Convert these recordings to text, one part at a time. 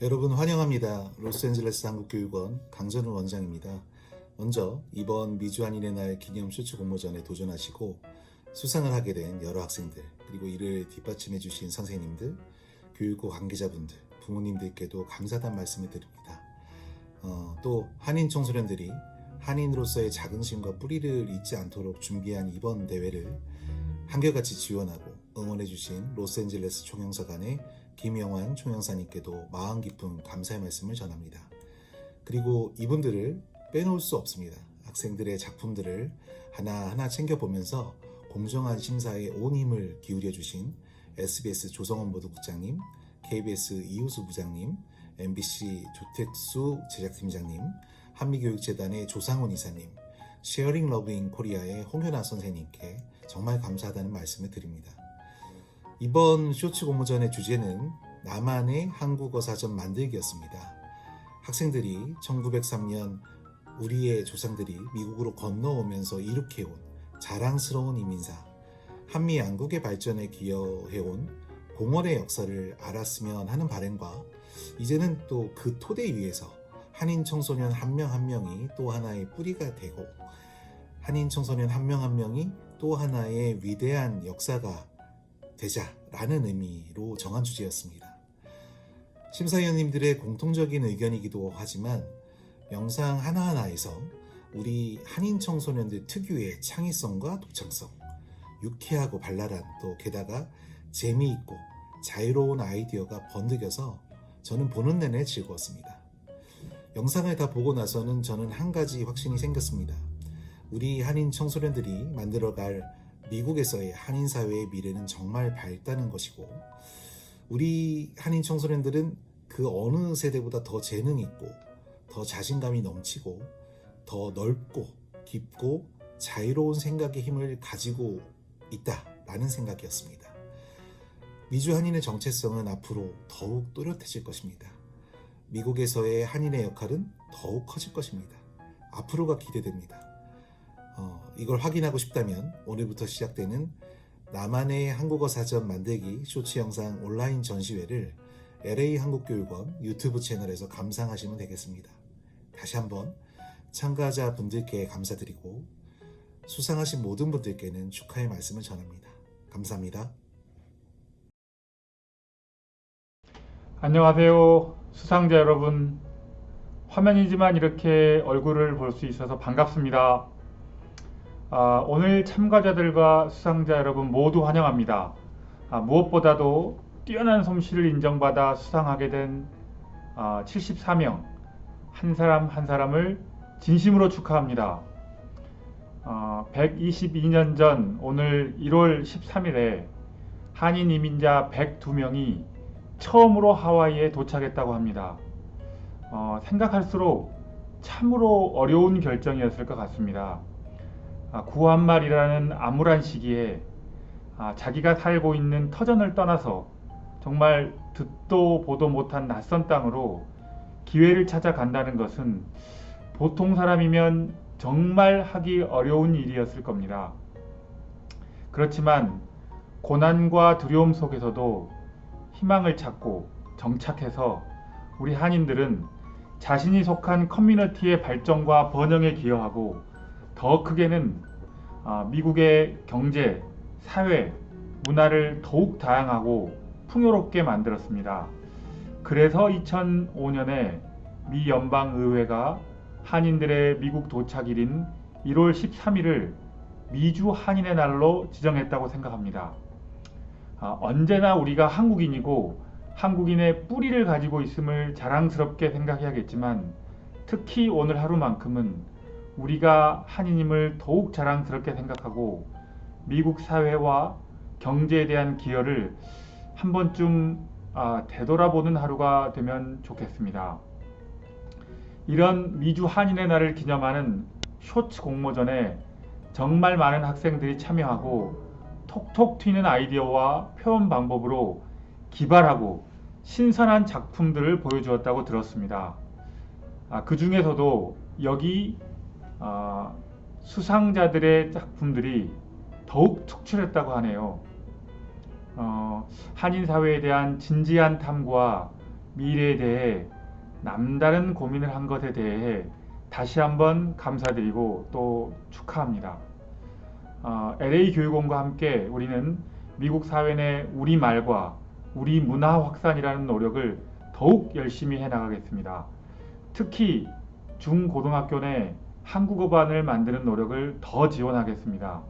여러분 환영합니다. 로스앤젤레스 한국교육원 강전우 원장입니다. 먼저 이번 미주한인의 날 기념 쇼츠 공모전에 도전하시고 수상을 하게 된 여러 학생들 그리고 이를 뒷받침해 주신 선생님들, 교육부 관계자분들, 부모님들께도 감사단 말씀을 드립니다. 어, 또 한인 청소년들이 한인으로서의 자긍심과 뿌리를 잊지 않도록 준비한 이번 대회를 한결같이 지원하고 응원해 주신 로스앤젤레스 총영사관의 김영환 총영사님께도 마음 깊은 감사의 말씀을 전합니다. 그리고 이분들을 빼놓을 수 없습니다. 학생들의 작품들을 하나하나 챙겨보면서 공정한 심사에 온 힘을 기울여 주신 SBS 조성원 보도국장님, KBS 이우수 부장님, MBC 조택수 제작팀장님, 한미교육재단의 조상훈 이사님, 쉐어링 러브인 코리아의 홍현아 선생님께 정말 감사하다는 말씀을 드립니다. 이번 쇼츠 공모전의 주제는 나만의 한국어 사전 만들기였습니다. 학생들이 1903년 우리의 조상들이 미국으로 건너오면서 이룩해온 자랑스러운 이민사, 한미 양국의 발전에 기여해온 공원의 역사를 알았으면 하는 바람과 이제는 또 그 토대 위에서 한인 청소년 한명한 명이 또 하나의 뿌리가 되고 한인 청소년 한 명한 명이 또 하나의 위대한 역사가 되자라는 의미로 정한 주제였습니다. 심사위원님들의 공통적인 의견이기도 하지만 영상 하나하나에서 우리 한인 청소년들 특유의 창의성과 독창성, 유쾌하고 발랄한 또 게다가 재미있고 자유로운 아이디어가 번득여서 저는 보는 내내 즐거웠습니다. 영상을 다 보고 나서는 저는 한 가지 확신이 생겼습니다. 우리 한인 청소년들이 만들어갈 미국에서의 한인 사회의 미래는 정말 밝다는 것이고 우리 한인 청소년들은 그 어느 세대보다 더 재능 있고 더 자신감이 넘치고 더 넓고 깊고 자유로운 생각의 힘을 가지고 있다라는 생각이었습니다. 미주 한인의 정체성은 앞으로 더욱 또렷해질 것입니다. 미국에서의 한인의 역할은 더욱 커질 것입니다. 앞으로가 기대됩니다. 어, 이걸 확인하고 싶다면 오늘부터 시작되는 나만의 한국어 사전 만들기 쇼츠 영상 온라인 전시회를 LA 한국교육원 유튜브 채널에서 감상하시면 되겠습니다. 다시 한번 참가자 분들께 감사드리고 수상하신 모든 분들께는 축하의 말씀을 전합니다. 감사합니다. 안녕하세요. 수상자 여러분. 화면이지만 이렇게 얼굴을 볼 수 있어서 반갑습니다. 아, 오늘 참가자들과 수상자 여러분 모두 환영합니다. 아, 무엇보다도 뛰어난 솜씨를 인정받아 수상하게 된 아, 74명 한 사람 한 사람을 진심으로 축하합니다. 어, 122년 전 오늘 1월 13일에 한인 이민자 102명이 처음으로 하와이에 도착했다고 합니다. 어, 생각할수록 참으로 어려운 결정이었을 것 같습니다. 아, 구한말이라는 암울한 시기에 아, 자기가 살고 있는 터전을 떠나서 정말 듣도 보도 못한 낯선 땅으로 기회를 찾아간다는 것은 보통 사람이면 정말 하기 어려운 일이었을 겁니다. 그렇지만 고난과 두려움 속에서도 희망을 찾고 정착해서 우리 한인들은 자신이 속한 커뮤니티의 발전과 번영에 기여하고 더 크게는 아, 미국의 경제, 사회, 문화를 더욱 다양하고 풍요롭게 만들었습니다. 그래서 2005년에 미 연방의회가 한인들의 미국 도착일인 1월 13일을 미주 한인의 날로 지정했다고 생각합니다. 아, 언제나 우리가 한국인이고 한국인의 뿌리를 가지고 있음을 자랑스럽게 생각해야겠지만 특히 오늘 하루만큼은 우리가 한인임을 더욱 자랑스럽게 생각하고 미국 사회와 경제에 대한 기여를 한 번쯤 아, 되돌아보는 하루가 되면 좋겠습니다. 이런 미주 한인의 날을 기념하는 쇼츠 공모전에 정말 많은 학생들이 참여하고 톡톡 튀는 아이디어와 표현 방법으로 기발하고 신선한 작품들을 보여주었다고 들었습니다. 아, 그 중에서도 여기 아, 수상자들의 작품들이 더욱 특출했다고 하네요. 어, 한인 사회에 대한 진지한 탐구와 미래에 대해 남다른 고민을 한 것에 대해 다시 한번 감사드리고 또 축하합니다. 어, LA 교육원과 함께 우리는 미국 사회 내 우리 말과 우리 문화 확산이라는 노력을 더욱 열심히 해 나가겠습니다. 특히 중고등학교 내 한국어반을 만드는 노력을 더 지원하겠습니다.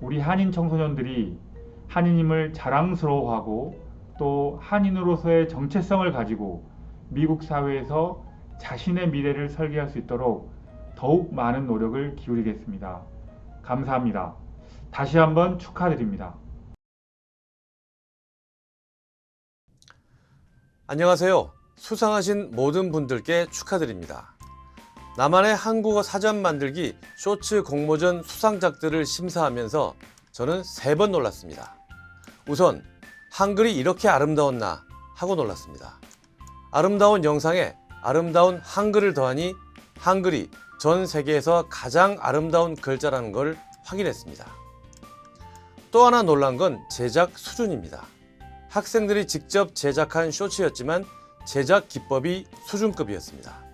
우리 한인 청소년들이 한인임을 자랑스러워하고 또 한인으로서의 정체성을 가지고 미국 사회에서 자신의 미래를 설계할 수 있도록 더욱 많은 노력을 기울이겠습니다. 감사합니다. 다시 한번 축하드립니다. 안녕하세요. 수상하신 모든 분들께 축하드립니다. 나만의 한국어 사전 만들기 쇼츠 공모전 수상작들을 심사하면서 저는 세 번 놀랐습니다. 우선 한글이 이렇게 아름다웠나 하고 놀랐습니다. 아름다운 영상에 아름다운 한글을 더하니 한글이 전 세계에서 가장 아름다운 글자라는 걸 확인했습니다. 또 하나 놀란 건 제작 수준입니다. 학생들이 직접 제작한 쇼츠였지만 제작 기법이 수준급이었습니다.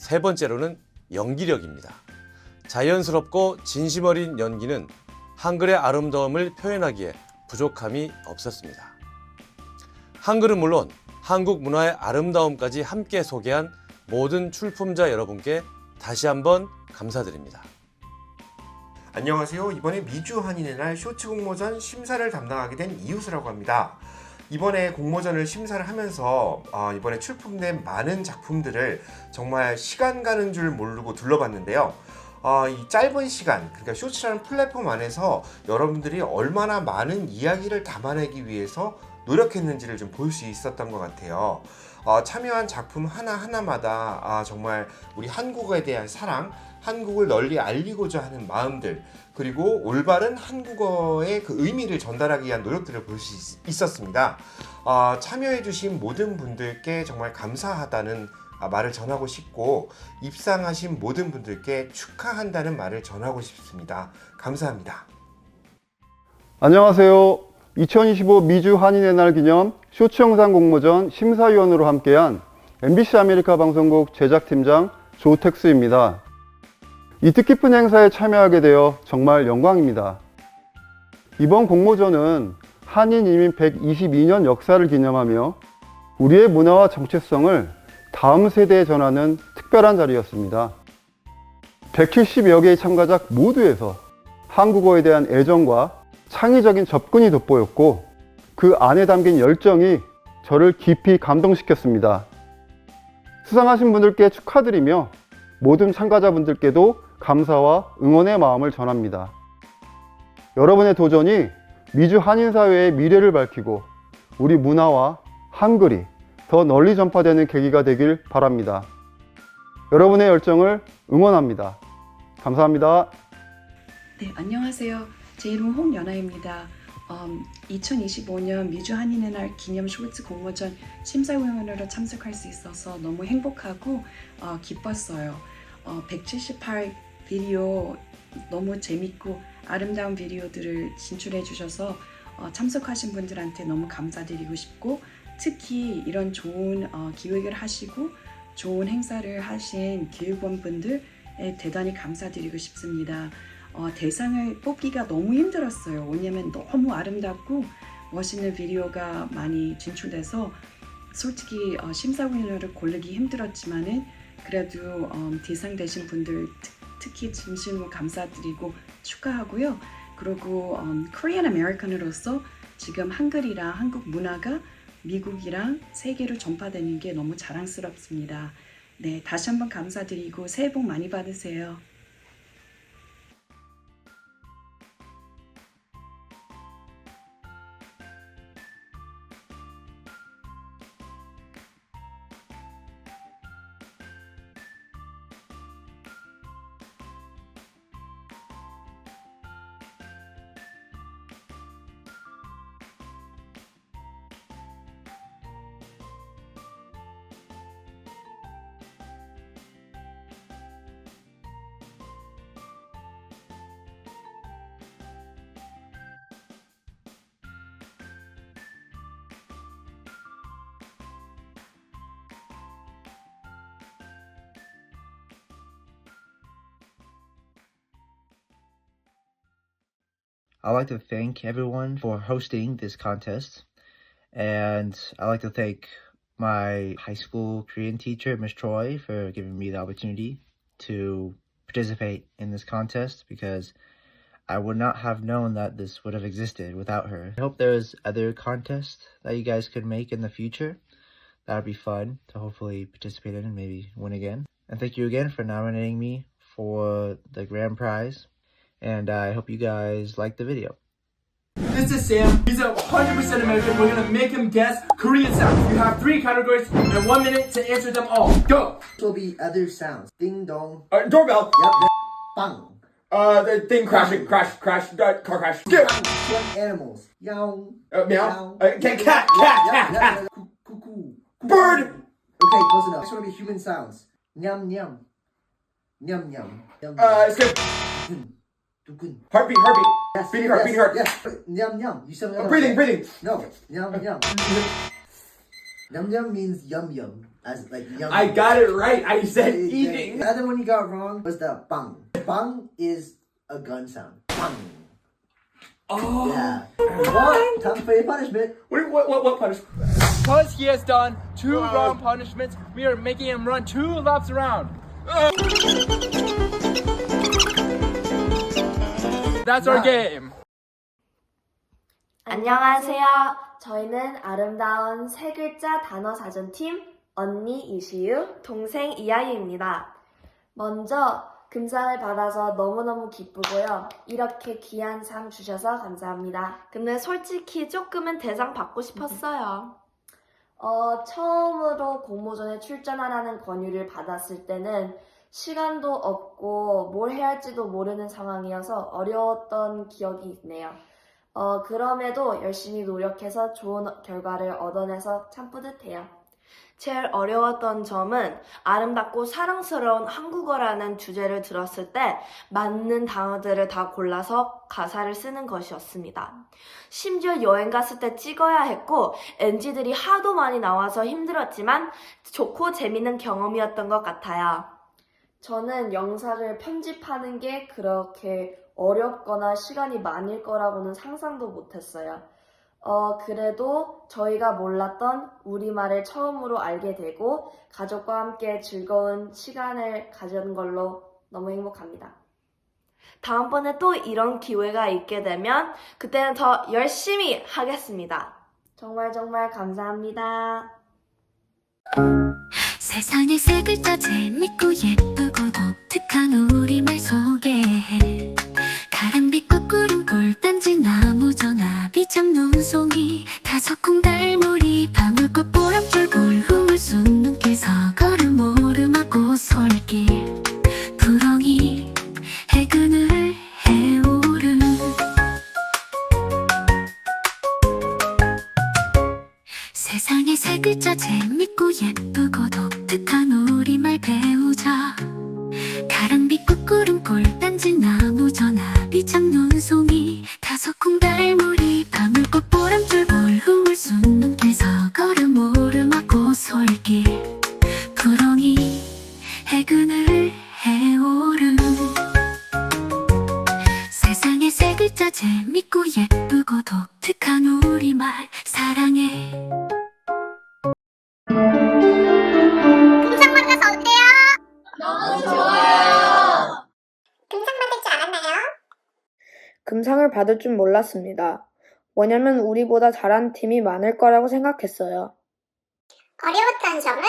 세 번째로는 연기력입니다. 자연스럽고 진심 어린 연기는 한글의 아름다움을 표현하기에 부족함이 없었습니다. 한글은 물론 한국 문화의 아름다움까지 함께 소개한 모든 출품자 여러분께 다시 한번 감사드립니다. 안녕하세요. 이번에 미주 한인의 날 쇼츠 공모전 심사를 담당하게 된 이웃이라고 합니다. 이번에 공모전을 심사를 하면서 아, 이번에 출품된 많은 작품들을 정말 시간 가는 줄 모르고 둘러봤는데요. 아, 이 짧은 시간, 그러니까 쇼츠라는 플랫폼 안에서 여러분들이 얼마나 많은 이야기를 담아내기 위해서 노력했는지를 좀 볼 수 있었던 것 같아요. 어, 참여한 작품 하나하나마다 아, 정말 우리 한국어에 대한 사랑, 한국을 널리 알리고자 하는 마음들, 그리고 올바른 한국어의 그 의미를 전달하기 위한 노력들을 볼 수 있었습니다. 어, 참여해주신 모든 분들께 정말 감사하다는 아, 말을 전하고 싶고, 입상하신 모든 분들께 축하한다는 말을 전하고 싶습니다. 감사합니다. 안녕하세요. 2025 미주 한인의 날 기념 쇼츠 영상 공모전 심사위원으로 함께한 MBC 아메리카 방송국 제작팀장 조택수입니다. 이 뜻깊은 행사에 참여하게 되어 정말 영광입니다. 이번 공모전은 한인 이민 122년 역사를 기념하며 우리의 문화와 정체성을 다음 세대에 전하는 특별한 자리였습니다. 170여 개의 참가자 모두에서 한국어에 대한 애정과 창의적인 접근이 돋보였고 그 안에 담긴 열정이 저를 깊이 감동시켰습니다. 수상하신 분들께 축하드리며 모든 참가자분들께도 감사와 응원의 마음을 전합니다. 여러분의 도전이 미주 한인사회의 미래를 밝히고 우리 문화와 한글이 더 널리 전파되는 계기가 되길 바랍니다. 여러분의 열정을 응원합니다. 감사합니다. 네, 안녕하세요. 제 이름은 홍연아입니다. 음, 2025년 미주 한인의 날 기념 쇼츠 공모전 심사위원으로 참석할 수 있어서 너무 행복하고 어, 기뻤어요. 어, 178 비디오 너무 재밌고 아름다운 비디오들을 진출해 주셔서 어, 참석하신 분들한테 너무 감사드리고 싶고 특히 이런 좋은 어, 기획을 하시고 좋은 행사를 하신 교육원 분들에 대단히 감사드리고 싶습니다. 어, 대상을 뽑기가 너무 힘들었어요. 왜냐면 너무 아름답고 멋있는 비디오가 많이 진출돼서 솔직히 어, 심사위원으로 고르기 힘들었지만은 그래도 어, 대상 되신 분들 특, 특히 진심으로 감사드리고 축하하고요. 그리고 음, 코리안 아메리칸으로서 지금 한글이랑 한국 문화가 미국이랑 세계로 전파되는 게 너무 자랑스럽습니다. 네, 다시 한번 감사드리고 새해 복 많이 받으세요. I'd like to thank everyone for hosting this contest. And I'd like to thank my high school Korean teacher, Ms. Troy, for giving me the opportunity to participate in this contest because I would not have known that this would have existed without her. I hope there's other contests that you guys could make in the future. That would be fun to hopefully participate in and maybe win again. And thank you again for nominating me for the grand prize. And I hope you guys like the video. This is Sam. He's a 100% American. We're gonna make him guess Korean sounds. You have three categories and one minute to answer them all. Go. will be other sounds. Ding dong. Uh, doorbell. Yep. Bang. Uh, the thing crashing, crash, crash, uh, car crash. Go. Bang. Animals. Yow. Uh, meow. Uh, cat, cat, Yep, cat, yep, cat, yep, cat. yep. Cuckoo. Bird. Okay, close enough. Next one will be human sounds. Nyam nyam. Nyam nyam. Nyam Uh, nyam. escape. Dukun. Dukun. Heartbeat, heartbeat. Yes, beating heart, yes, beating heart. Yes. Nyam nyam. You said Uh, breathing, breathing. No. Nyam nyam. Nyam nyam means yum yum. As like yum. I got it right. I said The- eating. The other one you got wrong was the bang. Bang is a gun sound. Bang. Oh. Yeah. What? Time for your punishment. What, what, what, what punishment? Because he has done two wrong punishments, we are making him run two laps around. That's our game. 안녕하세요. 저희는 아름다운 세 글자 단어 사전팀 언니 이시유, 동생 이하유입니다. 먼저 금상을 받아서 너무너무 기쁘고요. 이렇게 귀한 상 주셔서 감사합니다. 근데 솔직히 조금은 대상 받고 싶었어요. 어, 처음으로 공모전에 출전하라는 권유를 받았을 때는 시간도 없고 뭘 해야 할지도 모르는 상황이어서 어려웠던 기억이 있네요. 어, 그럼에도 열심히 노력해서 좋은 결과를 얻어내서 참 뿌듯해요. 제일 어려웠던 점은 아름답고 사랑스러운 한국어라는 주제를 들었을 때 맞는 단어들을 다 골라서 가사를 쓰는 것이었습니다. 심지어 여행 갔을 때 찍어야 했고 NG들이 하도 많이 나와서 힘들었지만 좋고 재밌는 경험이었던 것 같아요. 저는 영상을 편집하는 게 그렇게 어렵거나 시간이 많을 거라고는 상상도 못했어요. 어, 그래도 저희가 몰랐던 우리말을 처음으로 알게 되고 가족과 함께 즐거운 시간을 가진 걸로 너무 행복합니다. 다음번에 또 이런 기회가 있게 되면 그때는 더 열심히 하겠습니다. 정말 정말 감사합니다. 세상에 세 글자 재밌고 예쁘고 독특한 우리말 소개해 가랑빛 구름 꿀단지 나무 전화비 참 눈송이 다섯 콩 달무리 방울꽃 예쁘고 독특한 우리말 사랑해 금상 받아서 어때요? 너무 좋아요. 금상 받을 줄 알았나요? 금상을 받을 줄 몰랐습니다. 왜냐면 우리보다 잘한 팀이 많을 거라고 생각했어요. 어려웠던 점은?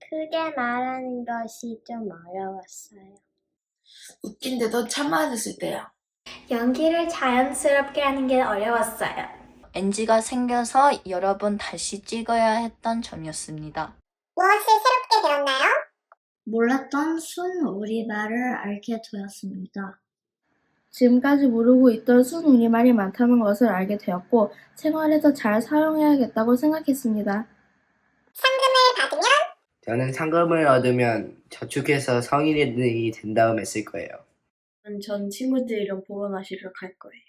크게 말하는 것이 좀 어려웠어요. 웃긴데도 참아냈을 때요. 연기를 자연스럽게 하는 게 어려웠어요. NG가 생겨서 여러 번 다시 찍어야 했던 점이었습니다. 무엇을 새롭게 배웠나요? 몰랐던 순 우리말을 알게 되었습니다. 지금까지 모르고 있던 순 우리말이 많다는 것을 알게 되었고 생활에서 잘 사용해야겠다고 생각했습니다. 상금을 받으면? 저는 상금을 얻으면 저축해서 성인이 된 다음 에 쓸 거예요. 전 친구들이랑 보고 마시러 갈 거예요.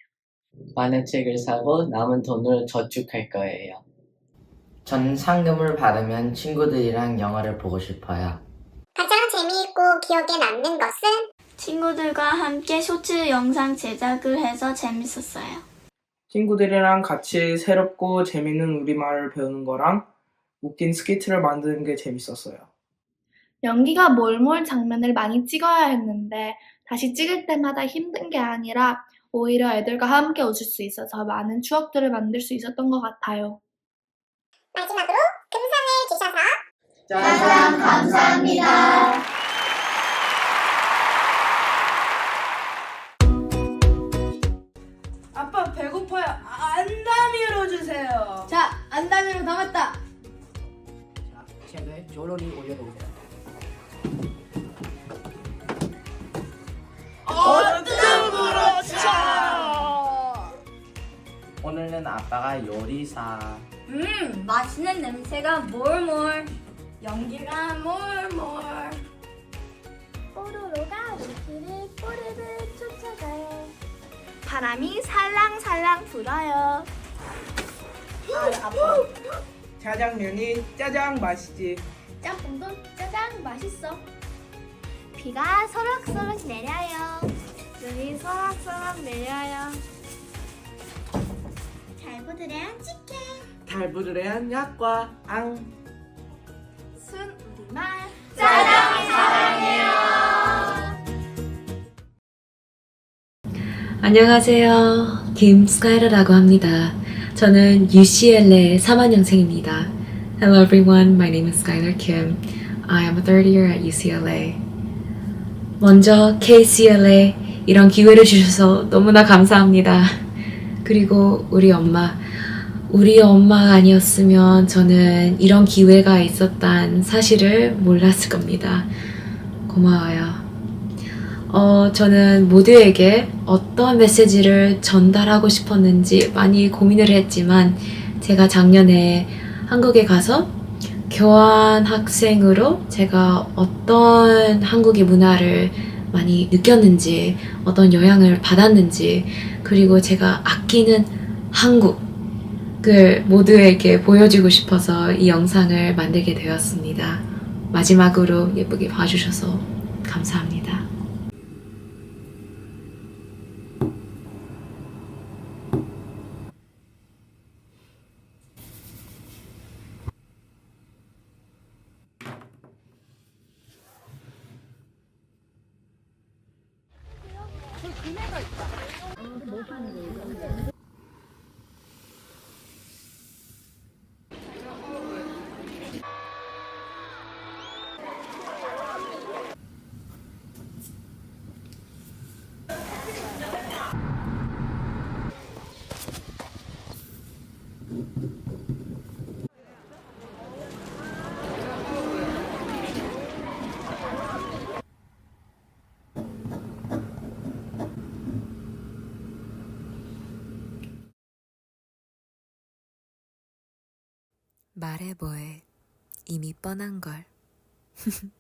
많은 책을 사고 남은 돈으로 저축할 거예요. 저는 상금을 받으면 친구들이랑 영화를 보고 싶어요. 가장 재미있고 기억에 남는 것은? 친구들과 함께 쇼츠 영상 제작을 해서 재밌었어요. 친구들이랑 같이 새롭고 재밌는 우리말을 배우는 거랑 웃긴 스키트를 만드는 게 재밌었어요. 연기가 몰몰 장면을 많이 찍어야 했는데 다시 찍을 때마다 힘든 게 아니라 오히려 애들과 함께 웃을 수 있어서 많은 추억들을 만들 수 있었던 것 같아요. 마지막으로 금상을 주셔서 짜잔, 감사합니다. 아빠 배고파요. 안담이로 주세요. 자, 안담이로 담았다. 자, 책을 조론이 올려놓으세요. 오늘은 아빠가 요리사. 음, 맛있는 냄새가 몰몰. 연기가 몰몰. 뽀로로가 루피를 뽀르르 쫓아가요. 바람이 살랑살랑 불어요. 아빠. 짜장면이 짜장 맛이지. 짬뽕도 짜장 맛있어. 비가 소락소락 내려요. 눈이 소락소락 내려요. 잘 부드레한 치킨. 달부드레한 약과 앙. 순 우리말. 짜장 사랑해요. 안녕하세요. 김스카이라라고 합니다. 저는 UCLA 3학년생입니다. Hello everyone, my name is Skylar Kim. I am a third year at UCLA. 먼저 KCLA 이런 기회를 주셔서 너무나 감사합니다. 그리고 우리 엄마, 우리 엄마가 아니었으면 저는 이런 기회가 있었단 사실을 몰랐을 겁니다. 고마워요. 어, 저는 모두에게 어떤 메시지를 전달하고 싶었는지 많이 고민을 했지만 제가 작년에 한국에 가서 교환 학생으로 제가 어떤 한국의 문화를 많이 느꼈는지 어떤 영향을 받았는지 그리고 제가 아끼는 한국을 모두에게 보여주고 싶어서 이 영상을 만들게 되었습니다. 마지막으로 예쁘게 봐주셔서 감사합니다. 못 하는 말해 뭐해. 이미 뻔한 걸.